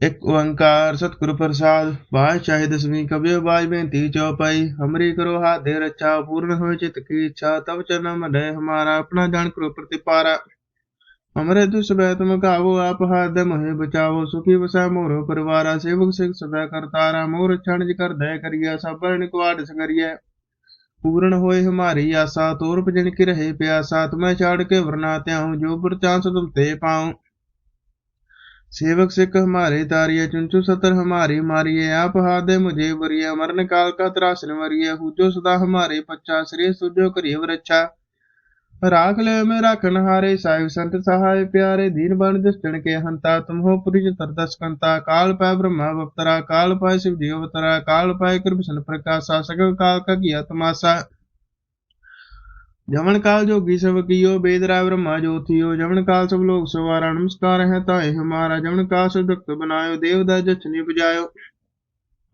ਇਕ ਓੰਕਾਰ ਸਤਿਗੁਰ ਪ੍ਰਸਾਦ ਪਾਤਸ਼ਾਹੀ ਦਸਵੀਂ ਕਬਿਓ ਬਾਜ ਬੇਨਤੀ ਚਉਪਾਈ ਹਮਰੀ ਕਰੋ ਹਾਥ ਦੇ ਪੂਰਨ ਹੋਏ ਚਿਤ ਕੀ ਇੱਛਾ ਤਬ ਚਰਨ ਮਢੈ ਹਮਾਰਾ, ਆਪਣਾ ਜਾਣ ਕਰੋ ਪ੍ਰਤਿਪਾਰਾ। ਹਮਰੇ ਦੁਸ ਬੈ ਤੁਮ ਕਾਵੋ ਆਪ ਹਾਦ ਦੇ ਮੋਹਿ ਬਚਾਵੋ, ਸੁਖੀ ਵਸਾ ਮੋਰੋ ਪਰਿਵਾਰਾ, ਸੇਵਕ ਸਿਖ ਸਬੈ ਕਰਤਾਰਾ, ਮੋਰ ਛਣਜ ਕਰ ਦੈ ਕਰੀਆ ਸਭਰ ਨਿਕਵਾੜ ਸੰਗਰੀਐ। ਪੂਰਨ ਹੋਏ ਹਮਾਰੀ ਆਸਾ ਤੋਰ ਭਜਨ ਕੀ ਰਹੇ ਪਿਆਸਾ ਤੁਮੈ ਛਾੜ ਕੇ ਵਰਨਾ ਤਿਆਹੂ ਜੋ ਪ੍ਰਚਾਂਸ ਤੁਮ ਤੇ ਪਾਉ। सेवक सिख हमारे तारिये चुंचु सतर हमारी मारिये आप हाथ दे मुझे वरिया मरण काल का त्रासन वरिया हुजो सदा हमारे पच्चा श्री सुजो करिय वरच्छा राख ले में राखन हारे साहिब संत सहाय प्यारे दीन बन दुष्टन के हंता तुम हो पुरिज तरदस कंता काल पाय ब्रह्मा बप्तरा काल पाय शिव जी अवतरा काल पाय कृष्ण प्रकाशा सकल काल का किया तमाशा जमन काल जोगी सब कियो बेदरा ब्रह्मा ज्योतियो जमन काल सब लोग सवारा नमस्कार है ताए हमारा जमन काल सब भक्त बनायो देवदा जचनी बजायो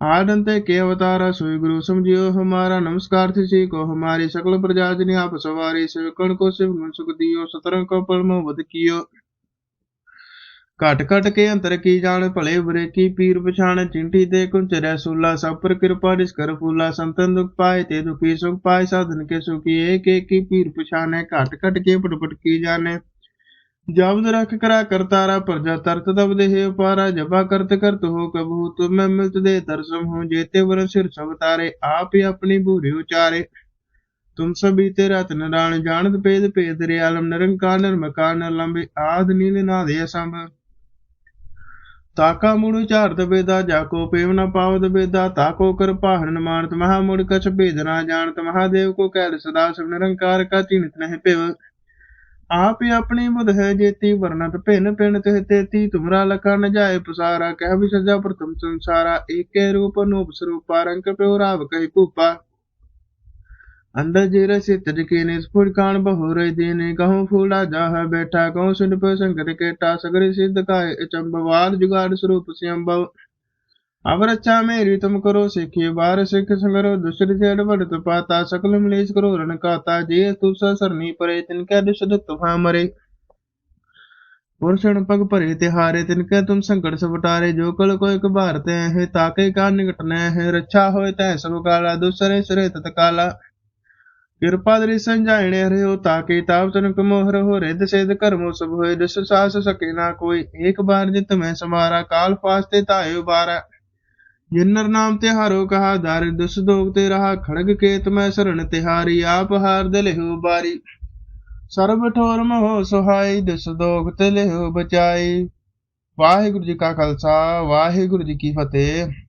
आदंते के अवतारा सोई गुरु समझियो हमारा नमस्कार थी को हमारी सकल प्रजा जनी आप सवारी सेवकन को शिव गुण सुख दियो सतरंग को पलमो वध कियो ਘਟ ਘਟ ਕੇ ਅੰਤਰ ਕੀ ਜਾਣ, ਭਲੇ ਬੁਰੇ ਕੀ ਪੀਰ ਪਛਾਣ, ਚਿੰਟੀ ਤੇ ਕੁੰਚਰੈ ਸੂਲਾ ਸਭ ਪਰ ਕਿਰਪਾ ਰਿਸ ਕਰ ਫੂਲਾ, ਸੰਤਨ ਦੁਖ ਪਾਏ ਤੇ ਦੁਖੀ ਸੁਖ ਪਾਏ, ਸਾਧਨ ਕੇ ਸੁਖੀ, ਏਕ ਏਕ ਕੀ ਪੀਰ ਪਛਾਣੈ, ਘਟ ਘਟ ਕੇ ਪਟਪਟ ਕੀ ਜਾਣੈ। ਜਬਦ ਰਖ ਕਰਾ ਕਰਤਾਰਾ ਪ੍ਰਜਾ ਤਰਤ ਦਬ ਦੇਹ ਉਪਾਰਾ, ਜਬਾ ਕਰਤ ਕਰਤ ਹੋ ਕਬੂ, ਤੁਮ ਮੈਂ ਮਿਲਤ ਦੇ ਦਰਸਮ ਹੋ ਜੇਤੇ ਵਰ ਸਿਰ ਸਭ ਤਾਰੇ, ਆਪ ਹੀ ਆਪਣੀ ਭੂਰੀ ਉਚਾਰੇ। ਤੁਮ ਸਭੀ ਤੇ ਰਤ ਨਰਾਣ ਜਾਣਤ ਪੇਦ ਪੇਦ ਰੇ ਆਲਮ ਨਿਰੰਕਾਰ, ਨਿਰਮਕਾਰ ਲੰਬੇ ਆਦ ਨੀਲ ਨਾ ਦੇ ਅਸੰਭ। ਝਾਰਤ ਬੇਦਾ ਜਾਕੋ ਪੇਵ ਨ ਪਾਵਦ ਬੇਦਾ ਤਾਕੋ ਕਰ ਪਾਹਣ ਮਾਨਤ, ਮਹਾ ਮੁੜ ਕਛ ਭੇਦ ਨਾ ਜਾਣਤ, ਮਹਾਦੇਵ ਕੋ ਕਹਿ ਸਦਾ ਸਭ ਨਿਰੰਕਾਰ ਕਾ ਚਿੰਤ ਨਹਿ ਪਿਵ ਆਪ ਹੀ ਆਪਣੀ ਬੁਧ ਹੈ ਜੇਤੀ ਵਰਨਤ ਭਿਨ ਭਿਨ ਤਿਹ ਤੇਤੀ, ਤੁਮਰਾ ਲਖਾ ਨ ਜਾਏ ਪਸਾਰਾ, ਕਹਿ ਵੀ ਸਜਾ ਪ੍ਰਥਮ ਸੰਸਾਰਾ, ਏਕੇ ਰੂਪ ਅਨੂਪ ਸਰੂਪਾ, ਰੰਗ ਪਿਓ ਰਾਵ ਕਹੀ ਭੂਪਾ। अंदर जीरे से तजके निस्फुट कान बहुरे दीने कहूँ फूला जाह बैठा कहूँ सुन पे संकट केटा सगरी सिद्ध काय चंबवार जुगाड़ स्वरूप सियंबव अब रक्षा मेरी तुम करो सिखी बार सिख संगरो दूसरी से बढ़त पाता सकल मलेश करो रण काता जे तू सरनी परे तिनके दुष्ट तुफा मरे पुरुषण पग भरे तिहारे तिनके तुम संकट सब उतारे जो कल को एक भारत है ताके का निकटने है रक्षा होए तय सब काला दूसरे सिरे तत्काला ਕਿਰਪਾ ਸੰਜਾਇਣੇ ਹਰਿਓ ਤਾਕੇ ਤਾਪ ਤਨਕ ਮੋਹਰ ਹੋ ਰਿਦ ਸਿਧ ਕਰਮੋ ਸਭ ਹੋਏ ਦਿਸ ਸਾਸ ਸਕੇ ਨਾ ਕੋਈ। ਏਕ ਬਾਰ ਜਿਤ ਮੈਂ ਸਮਾਰਾ, ਕਾਲ ਫਾਸਤੇ ਤਾਏ ਉਬਾਰਾ। ਜਿਨਰ ਨਾਮ ਤੇ ਹਾਰੋ ਕਹਾ ਦਰ, ਦੁਸ ਦੋਗ ਤੇ ਰਹਾ ਖੜਗ ਕੇਤ ਮੈਂ ਸਰਣ ਤਿਹਾਰੀ, ਆਪ ਹਾਰ ਦੇ ਲਿਹੋ ਬਾਰੀ। ਸਰਬ ਠੋਰ ਮੋਹ ਸੁਹਾਈ, ਦਿਸ ਦੋਗ ਤੇ ਲਿਹੋ ਬਚਾਈ। ਵਾਹਿਗੁਰੂ ਜੀ ਕਾ ਖਾਲਸਾ, ਵਾਹਿਗੁਰੂ ਜੀ ਕੀ ਫਤਿਹ।